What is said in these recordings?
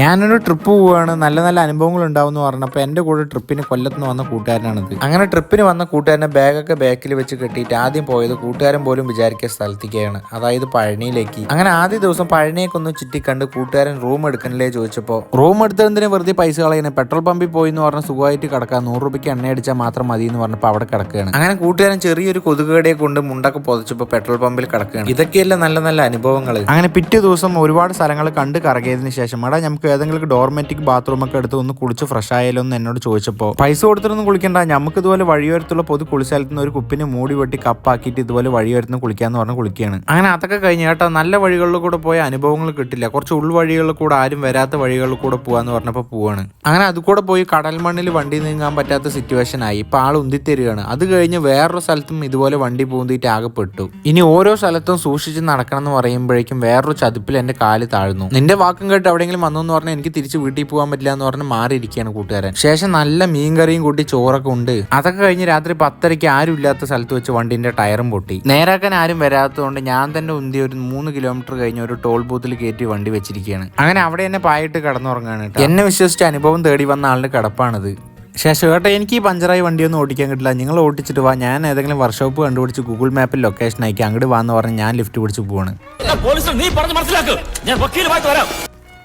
ഞാനൊരു ട്രിപ്പ് പോവുകയാണ് നല്ല നല്ല അനുഭവങ്ങൾ ഉണ്ടാവും എന്ന് പറഞ്ഞപ്പോൾ എന്റെ കൂടെ ട്രിപ്പിന് കൊല്ലത്ത് നിന്ന് വന്ന കൂട്ടുകാരനാണിത്. അങ്ങനെ ട്രിപ്പിന് വന്ന കൂട്ടുകാരനെ ബാഗൊക്കെ ബാക്കിൽ വെച്ച് കെട്ടിയിട്ട് ആദ്യം പോയത് കൂട്ടുകാരൻ പോലും വിചാരിക്കിയ സ്ഥലത്തേക്കാണ്. അതായത് പഴനിയിലേക്ക്. അങ്ങനെ ആദ്യ ദിവസം പഴനിയൊക്കെ ഒന്ന് ചുറ്റിക്കണ്ട് കൂട്ടുകാരൻ റൂം എടുക്കണില്ലേ ചോദിച്ചപ്പോൾ റൂം എടുത്തതിന് വെറുതെ പൈസ കളയുന്നത് പെട്രോൾ പമ്പിൽ പോയി എന്ന് പറഞ്ഞാൽ സുഖമായിട്ട് കിടക്കാം നൂറ് രൂപയ്ക്ക് എണ്ണ അടിച്ചാൽ മാത്രം മതി എന്ന് പറഞ്ഞപ്പോൾ അവിടെ കിടക്കുകയാണ്. അങ്ങനെ കൂട്ടുകാരൻ ചെറിയൊരു കൊതുകുകടയെ കൊണ്ട് മുണ്ടൊക്കെ പൊതച്ചപ്പോൾ പെട്രോൾ പമ്പിൽ കിടക്കുകയാണ്. ഇതൊക്കെയല്ല നല്ല നല്ല അനുഭവങ്ങൾ അങ്ങനെ പിറ്റേ ദിവസം ഒരുപാട് സ്ഥലങ്ങൾ കണ്ട് കറങ്ങിയതിന് ശേഷം എടാ നമുക്ക് ഏതെങ്കിലും ഡോർമെറ്റിക് ബാത്റൂം ഒക്കെ എടുത്ത് ഒന്ന് കുളിച്ച് ഫ്രഷ് ആയാലോ എന്ന് എന്നോട് ചോദിച്ചപ്പോൾ പൈസ കൊടുത്തിട്ടൊന്നും കുളിക്കണ്ട. നമുക്ക് ഇതുപോലെ വഴിയോരത്തുള്ള പൊതു കുളിസ്ഥലത്തുനിന്ന് ഒരു കുപ്പിന് മൂടി വെട്ടി കപ്പാക്കിയിട്ട് ഇതുപോലെ വഴിയോരത്തുനിന്ന് കുളിക്കാന്ന് പറഞ്ഞ് കുളിക്കുകയാണ് അങ്ങനെ അതൊക്കെ കഴിഞ്ഞ കേട്ടോ നല്ല വഴികളിൽ കൂടെ പോയ അനുഭവങ്ങൾ കിട്ടില്ല. കുറച്ച് ഉൾവഴികളിൽ കൂടെ ആരും വരാത്ത വഴികളിൽ കൂടെ പോവാന്ന് പറഞ്ഞപ്പോൾ പോവാണ്. അങ്ങനെ അത് കൂടെ പോയി കടൽ മണ്ണിൽ വണ്ടി നീങ്ങാൻ പറ്റാത്ത സിറ്റുവേഷൻ ആയി. ഇപ്പൊ ആൾ ഉന്തിത്തരികയാണ്. അത് കഴിഞ്ഞ് വേറൊരു സ്ഥലത്തും ഇതുപോലെ വണ്ടി പൂന്തിയിട്ട് ആകെപ്പെട്ടു ഇനി ഓരോ സ്ഥലത്തും സൂക്ഷിച്ച് നടക്കണം എന്ന് പറയുമ്പോഴേക്കും വേറൊരു ചതുപ്പിൽ എന്റെ കാൽ താഴ്ന്നു. നിന്റെ വാക്കും കേട്ട് എവിടെയെങ്കിലും വന്നു പറഞ്ഞാൽ എനിക്ക് തിരിച്ച് വീട്ടിൽ പോകാൻ പറ്റില്ല എന്ന് പറഞ്ഞ് മാറിയിരിക്കുകയാണ് കൂട്ടുകാരൻ. ശേഷം നല്ല മീൻകറിയും കൂട്ടി ചോറൊക്കെ ഉണ്ട്. അതൊക്കെ കഴിഞ്ഞ് രാത്രി പത്തരയ്ക്ക് ആരും ഇല്ലാത്ത സ്ഥലത്ത് വെച്ച് വണ്ടിന്റെ ടയറും പൊട്ടി. നേരാക്കാൻ ആരും വരാത്തതുകൊണ്ട് ഞാൻ തന്നെ ഉന്തി ഒരു മൂന്ന് കിലോമീറ്റർ കഴിഞ്ഞ് ഒരു ടോൾ ബൂത്തിൽ കയറ്റി വണ്ടി വെച്ചിരിക്കുകയാണ്. അങ്ങനെ അവിടെ എന്നെ പായിട്ട് കടന്നുറങ്ങാണ് എന്നെ വിശ്വസിച്ച് അനുഭവം തേടി വന്ന ആളുടെ കടപ്പാണിത്. ശേഷം ഏട്ടാ എനിക്ക് ഈ പഞ്ചറായി വണ്ടിയൊന്നും ഓടിക്കാൻ കിട്ടില്ല. നിങ്ങൾ ഓടിച്ചിട്ട് വാ. ഞാൻ ഏതെങ്കിലും വർക്ക്ഷോപ്പ് കണ്ടുപിടിച്ച് ഗൂഗിൾ മാപ്പിൽ ലൊക്കേഷൻ അയക്കി. അങ്ങോട്ട് വാന്ന് പറഞ്ഞ് ഞാൻ ലിഫ്റ്റ് പിടിച്ച് പോവാണ്.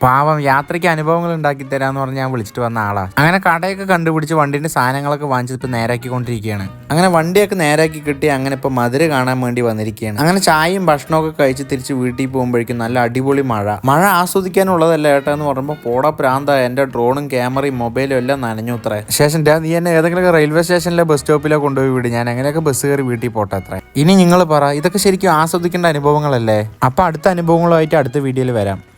പാവം യാത്രയ്ക്ക് അനുഭവങ്ങൾ ഉണ്ടാക്കി തരാന്ന് പറഞ്ഞ് ഞാൻ വിളിച്ചിട്ട് വന്ന ആളാ. അങ്ങനെ കടയൊക്കെ കണ്ടുപിടിച്ച് വണ്ടിന്റെ സാധനങ്ങളൊക്കെ വാങ്ങിച്ച് ഇപ്പൊ നേരാക്കിക്കൊണ്ടിരിക്കുകയാണ്. അങ്ങനെ വണ്ടിയൊക്കെ നേരാക്കി കിട്ടി അങ്ങനെ ഇപ്പൊ മധുര കാണാൻ വേണ്ടി വന്നിരിക്കുകയാണ്. അങ്ങനെ ചായയും ഭക്ഷണമൊക്കെ കഴിച്ച് തിരിച്ച് വീട്ടിൽ പോകുമ്പോഴേക്കും നല്ല അടിപൊളി മഴ. മഴ ആസ്വദിക്കാനുള്ളതല്ല ഏട്ടാ എന്ന് പറയുമ്പോൾ പോടാ പ്രാന്ത എന്റെ ഡ്രോണും ക്യാമറയും മൊബൈലും എല്ലാം നനഞ്ഞു അത്രേ. ശേഷം നീ എന്നെ ഏതെങ്കിലും റെയിൽവേ സ്റ്റേഷനിലെ ബസ് സ്റ്റോപ്പിലോ കൊണ്ടുപോയി വിട്. ഞാൻ എങ്ങനെയൊക്കെ ബസ് കയറി വീട്ടിൽ പോട്ടെ അത്ര. ഇനി നിങ്ങൾ പറ ഇതൊക്കെ ശരിക്കും ആസ്വദിക്കേണ്ട അനുഭവങ്ങളല്ലേ? അപ്പൊ അടുത്ത അനുഭവങ്ങളുമായിട്ട് അടുത്ത വീഡിയോയിൽ വരാം.